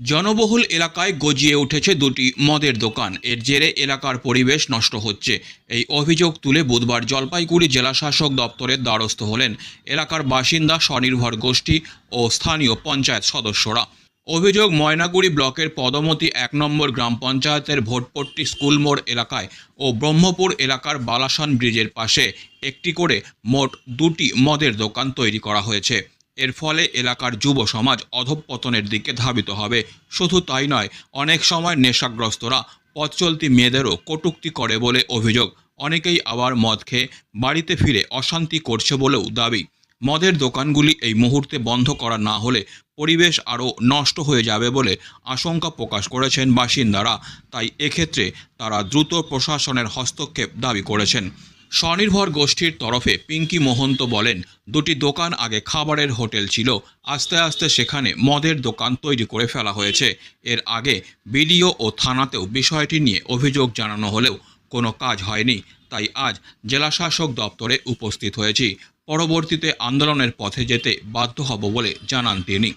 জনবহুল এলাকায় গজিয়ে উঠেছে দুটি মদের দোকান। এর জেরে এলাকার পরিবেশ নষ্ট হচ্ছে। এই অভিযোগ তুলে বুধবার জলপাইগুড়ি জেলাশাসক দপ্তরের দ্বারস্থ হলেন এলাকার বাসিন্দা স্বনির্ভর গোষ্ঠী ও স্থানীয় পঞ্চায়েত সদস্যরা। অভিযোগ ময়নাগুড়ি ব্লকের পদমতি এক নম্বর গ্রাম পঞ্চায়েতের ভোটপট্টি স্কুল মোড় এলাকায় ও ব্রহ্মপুর এলাকার বালাসান ব্রিজের পাশে একটি করে মোট দুটি মদের দোকান তৈরি করা হয়েছে। এর ফলে এলাকার যুব সমাজ অধঃপতনের দিকে ধাবিত হবে। শুধু তাই নয়, অনেক সময় নেশাগ্রস্তরা পথ চলতি মেয়েদেরও কটূক্তি করে বলে অভিযোগ। অনেকেই আবার মদ খেয়ে বাড়িতে ফিরে অশান্তি করছে বলেও দাবি। মদের দোকানগুলি এই মুহূর্তে বন্ধ করা না হলে পরিবেশ আরও নষ্ট হয়ে যাবে বলে আশঙ্কা প্রকাশ করেছেন বাসিন্দারা। তাই এক্ষেত্রে তারা দ্রুত প্রশাসনের হস্তক্ষেপ দাবি করেছেন। স্বনির্ভর গোষ্ঠীর তরফে পিঙ্কি মোহন্ত বলেন, দুটি দোকান আগে খাবারের হোটেল ছিল, আস্তে আস্তে সেখানে মদের দোকান তৈরি করে ফেলা হয়েছে। এর আগে বিডিও ও থানাতেও বিষয়টি নিয়ে অভিযোগ জানানো হলেও কোনো কাজ হয়নি। তাই আজ জেলাশাসক দপ্তরে উপস্থিত হয়েছি। পরবর্তীতে আন্দোলনের পথে যেতে বাধ্য হব বলে জানান তিনি।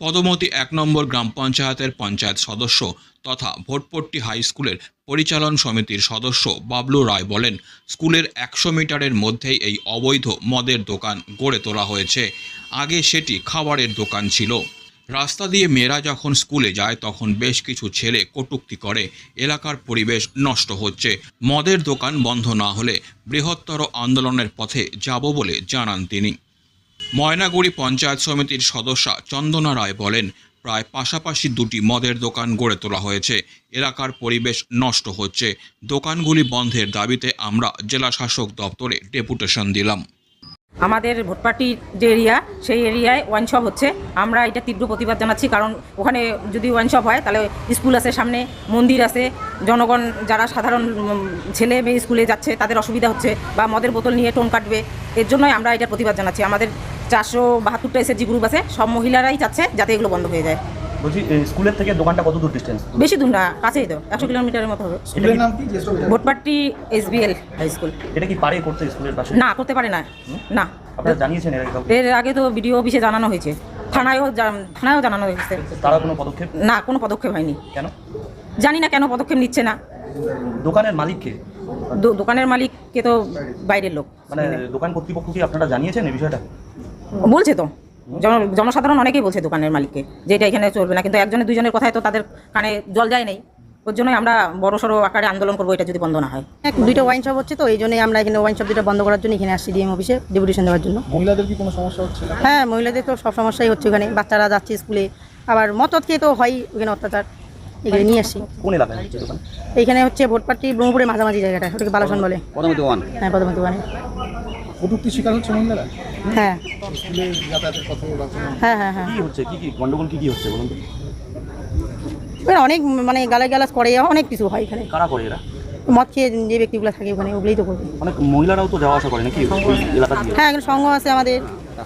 পদমতি এক নম্বর গ্রাম পঞ্চায়েতের পঞ্চায়েত সদস্য তথা ভোটপট্টি হাই স্কুলের পরিচালন সমিতির সদস্য বাবলু রায় বলেন, স্কুলের একশো মিটারের মধ্যেই এই অবৈধ মদের দোকান গড়ে তোলা হয়েছে। আগে সেটি খাবারের দোকান ছিল। রাস্তা দিয়ে মেয়েরা যখন স্কুলে যায়, তখন বেশ কিছু ছেলে কটূক্তি করে। এলাকার পরিবেশ নষ্ট হচ্ছে। মদের দোকান বন্ধ না হলে বৃহত্তর আন্দোলনের পথে যাব বলে জানান তিনি। ময়নাগুড়ি পঞ্চায়েত সমিতির সদস্যা চন্দনা রায় বলেন, প্রায় পাশাপাশি দুটি মদের দোকান গড়ে তোলা হয়েছে। এলাকার পরিবেশ নষ্ট হচ্ছে। দোকানগুলি বন্ধের দাবিতে আমরা জেলা শাসক দপ্তরে ডেপুটেশন দিলাম। আমাদের ভোটপাটির যে এরিয়া, সেই এরিয়ায় ওয়াইন শপ হচ্ছে। আমরা এটা তীব্র প্রতিবাদ জানাচ্ছি, কারণ ওখানে যদি ওয়াইন শপ হয়, তাহলে স্কুল আছে সামনে, মন্দির আছে। জনগণ, যারা সাধারণ ছেলে মেয়ে স্কুলে যাচ্ছে, তাদের অসুবিধা হচ্ছে, বা মদের বোতল নিয়ে টোন কাটবে। এর জন্যই আমরা এটা প্রতিবাদ জানাচ্ছি। আমাদের চারশো বাহাত্তরটা এসএসজি গ্রুপ আছে। সব মহিলারাই চাচ্ছে যাতে এগুলো বন্ধ হয়ে যায়। বলছি স্কুলের থেকে দোকানটা কত দূর ডিস্টেন্স বেশি দূর না কাছেই তো একশো কিলোমিটারের মতো হবে। স্কুলের নাম কি? Bhotpatti SBL high school. এটা কি পারে করতে স্কুলের পাশে? না করতে পারে না। না। আপনারা জানিয়েছেন এর আগে তো বিডিও অফিসে জানানো হয়েছে। থানায়ও থানায়ও জানানো হয়েছে। তারা কোনো পদক্ষেপ? না কোনো পদক্ষেপ হয়নি। কেন? জানি না কেন পদক্ষেপ নিচ্ছে না। দোকানের মালিককে দোকানের মালিককে তো বাইরের লোক। মানে দোকান কর্তৃপক্ষ কি আপনারা জানিয়েছেন এই বিষয়টা? বলছে তো। জন- জনসাধারণ অনেকেই বলছে দোকানের মালিককে যে এটা এখানে চলবে না। কিন্তু একজনের দুইজনের কথায় তো তাদের কানে জল যায় নেই। ওর জন্যই আমরা বড় সড়ো আকারে আন্দোলন করব এটা যদি বন্ধ না হয়। দুইটা ওয়াইন শপ হচ্ছে তো এই জন্যই আমরা এখানে ওয়াইন শপ দুটো বন্ধ করার জন্য এখানে আসছি ডিএম অফিসে ডেপুটেশন দেওয়ার জন্য। মহিলাদের কি কোনো সমস্যা হচ্ছে? হ্যাঁ মহিলাদের তো সব সমস্যাই হচ্ছে ওখানে। বাচ্চারা যাচ্ছে স্কুলে। আবার মতত খেয়ে তো হয় ওখানে অত্যাচার। এখানে নিয়ে আসছি কোন এলাকায় হচ্ছে দোকান? এইখানে হচ্ছে ভোটপাট্টি ব্রহ্মপুরের মাঝামাঝি জায়গাটা ওটাকে বালাসন বলে। পদমতি ওয়ান হ্যাঁ পদমতি ওয়ানে কটূক্তি শিকার হচ্ছে মহিলারা? হ্যাঁ। স্কুলে যাতায়াতের কথা বা হ্যাঁ হ্যাঁ হ্যাঁ। কি হচ্ছে? কি কি গন্ডগোল কি কি হচ্ছে বলুন তো? অনেক মানে গালা গালাজ করে অনেক কিছু হয় এখানে। কারা করে এরা? মদ খেয়ে যে ব্যক্তিগুলো থাকে ওখানে ওগুলোই তো করবে অনেক মহিলারাও তো যাওয়া আসা করে নাকি এলাকা দিয়ে হ্যাঁ এখানে সংঘ আছে আমাদের।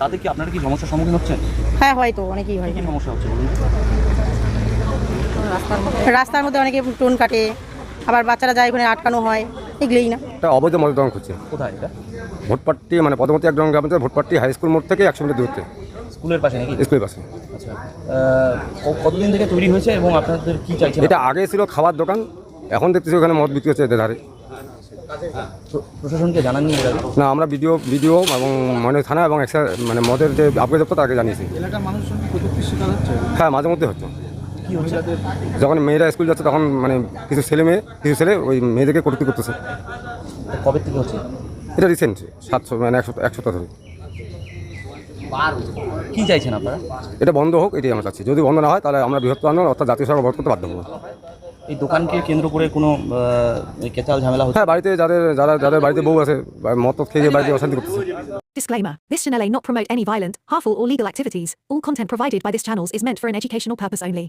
তাতে কি আপনারা কি সমস্যার সম্মুখীন হচ্ছেন? হ্যাঁ হয়তো অনেকেই হয়। কি এখানে। সমস্যা হচ্ছে বলুন রাস্তার মধ্যে অনেকে টোন কাটে আবার বাচ্চারা যায় ওখানে আটকানো হয়। এগুলোই না। একটা অবৈধ মদের দোকান খুঁজছে কোথায় এটা? ভোটপাট্টি মানে পদমতি একজন গ্রাম পঞ্চায়েত ভোটপাট্টি হাই স্কুল মোড় থেকে একশো মিটার দূরত্বে। স্কুলের পাশে নাকি? স্কুলের পাশে। আচ্ছা আহ, কতদিন থেকে তৈরি হয়েছে এবং আপনাদের কি চাইছেন? এটা আগে ছিল খাবার দোকান এখন দেখতেছি ওখানে মদ বিক্রি হচ্ছে এদের ধারে। প্র- প্রশাসনকে জানাননি এর আগে? না আমরা ভিডিও ভিডিও এবং মনে থানা এবং এক্সা- মানে মদের যে দপ্তর তাকে জানিয়েছি। হ্যাঁ মাঝে মধ্যে হচ্ছে। যখন মেয়েরা স্কুল যাচ্ছে তখন মানে কিছু ছেলে মেয়ে কিছু ছেলে ওই মেয়েদেরকে কটূক্তি করতেছে। কবে থেকে হচ্ছে? এটা রিসেন্ট সাতশো মানে একশো এক সপ্তাহ ধরে। কি চাইছেন আপনারা? এটা বন্ধ হোক এটাই আমরা চাচ্ছি। যদি বন্ধ না হয় তাহলে আমরা বৃহত্তর আন্দোলন অর্থাৎ জাতীয় সরকার বধ করতে বাধ্য হব। এই দোকানকে কেন্দ্র করে কোনো কেচাল ঝামেলা হচ্ছে? হ্যাঁ বাড়িতে যাদের যারা যাদের বাড়িতে বউ আছে মত খেয়ে বাড়িতে অশান্তি করতেছে। Disclaimer This channel may not promote any violent, harmful, or legal activities. All content provided by this channel is meant for an educational purpose only.